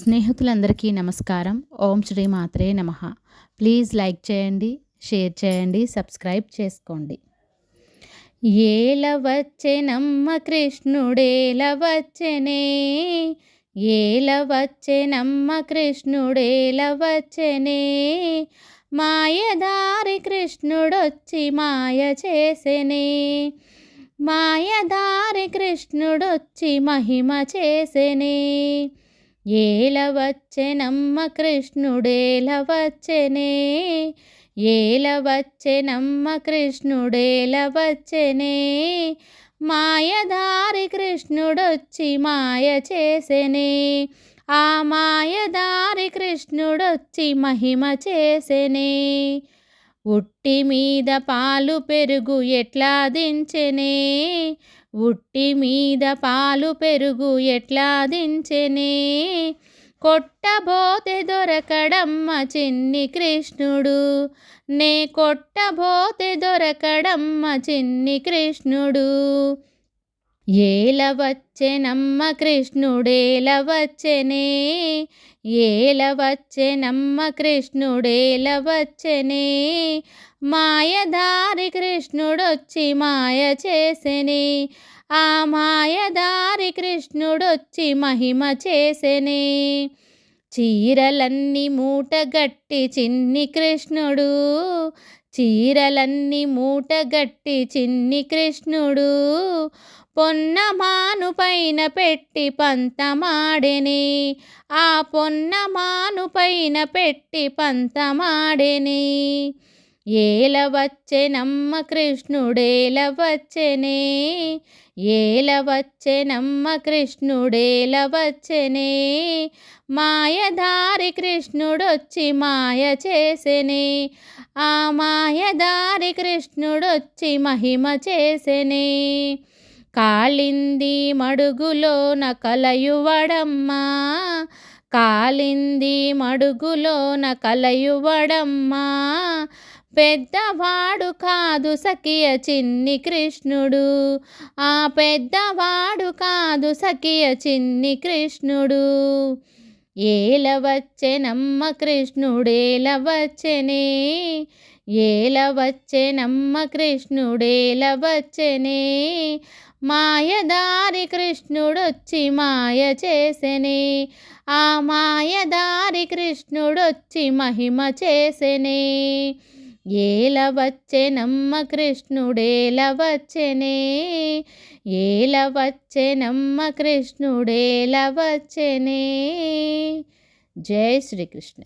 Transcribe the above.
స్నేహితులందరికీ నమస్కారం. ఓం శ్రీ మాత్రే నమ. ప్లీజ్ లైక్ చేయండి షేర్ చేయండి సబ్స్క్రైబ్ చేసుకోండి. ఏల వచ్చెనమ్మ కృష్ణుడేల వచ్చెనే ఏల వచ్చెనమ్మ కృష్ణుడేల వచ్చెనే మాయదారి కృష్ణుడొచ్చి మాయ చేసెనే మాయదారి కృష్ణుడొచ్చి మహిమ చేసెనే ఏలవచ్చెనమ్మ వచ్చెనమ్మ ఏలవచ్చెనమ్మ వచ్చెనే కృష్ణుడేల మాయదారి కృష్ణుడొచ్చి మాయ చేసెనే ఆ మాయదారి కృష్ణుడొచ్చి మహిమ చేసెనే. ఉట్టి మీద పాలు పెరుగు ఎట్లా దించెనే ఉట్టి మీద పాలు పెరుగు ఎట్లా దించెనే? కొట్టబోతే దొరకడమ్మ చిన్ని కృష్ణుడు. నే కొట్టబోతే దొరకడమ్మ చిన్ని కృష్ణుడు. ఏలవచ్చెనమ్మ కృష్ణుడేలవచ్చనే ఏలవచ్చెనమ్మ కృష్ణుడేలవచ్చనే మాయదారి కృష్ణుడొచ్చి మాయ చేసెనే ఆ మాయదారి కృష్ణుడొచ్చి మహిమ చేసెనే. చీరలన్నీ మూటగట్టి చిన్ని కృష్ణుడు. చీరలన్నీ మూటగట్టి చిన్ని కృష్ణుడు. పొన్నమాను పైన పెట్టి పంతమాడెని. ఆ పొన్నమాను పైన పెట్టి పంతమాడెని. ఏలవచ్చెనమ్మ కృష్ణుడేలవచ్చెనే కృష్ణుడేల వచ్చెనే కృష్ణుడేల మాయదారి కృష్ణుడొచ్చి మాయ చేసెనే ఆ మాయదారి కృష్ణుడొచ్చి మహిమ చేసెనే. కాళింది మడుగులోన కలయువడమ్మా కాలింది మడుగులోన కలయువడమ్మా పెద్దవాడు కాదు సఖియ చిన్ని కృష్ణుడు. ఆ పెద్దవాడు కాదు సఖియ చిన్ని కృష్ణుడు. ఏల వచ్చెనమ్మ కృష్ణుడేల వచ్చెనే. ఏల వచ్చెనమ్మ కృష్ణుడేల వచ్చెనే. మాయదారి కృష్ణుడొచ్చి మాయ చేసెనే. ఆ మాయదారి కృష్ణుడొచ్చి మహిమ చేసెనే. ఏల వచ్చెనమ్మ కృష్ణుడేల వచ్చెనే ఏల వచ్చెనమ్మ కృష్ణుడేల వచ్చెనే జై శ్రీకృష్ణ.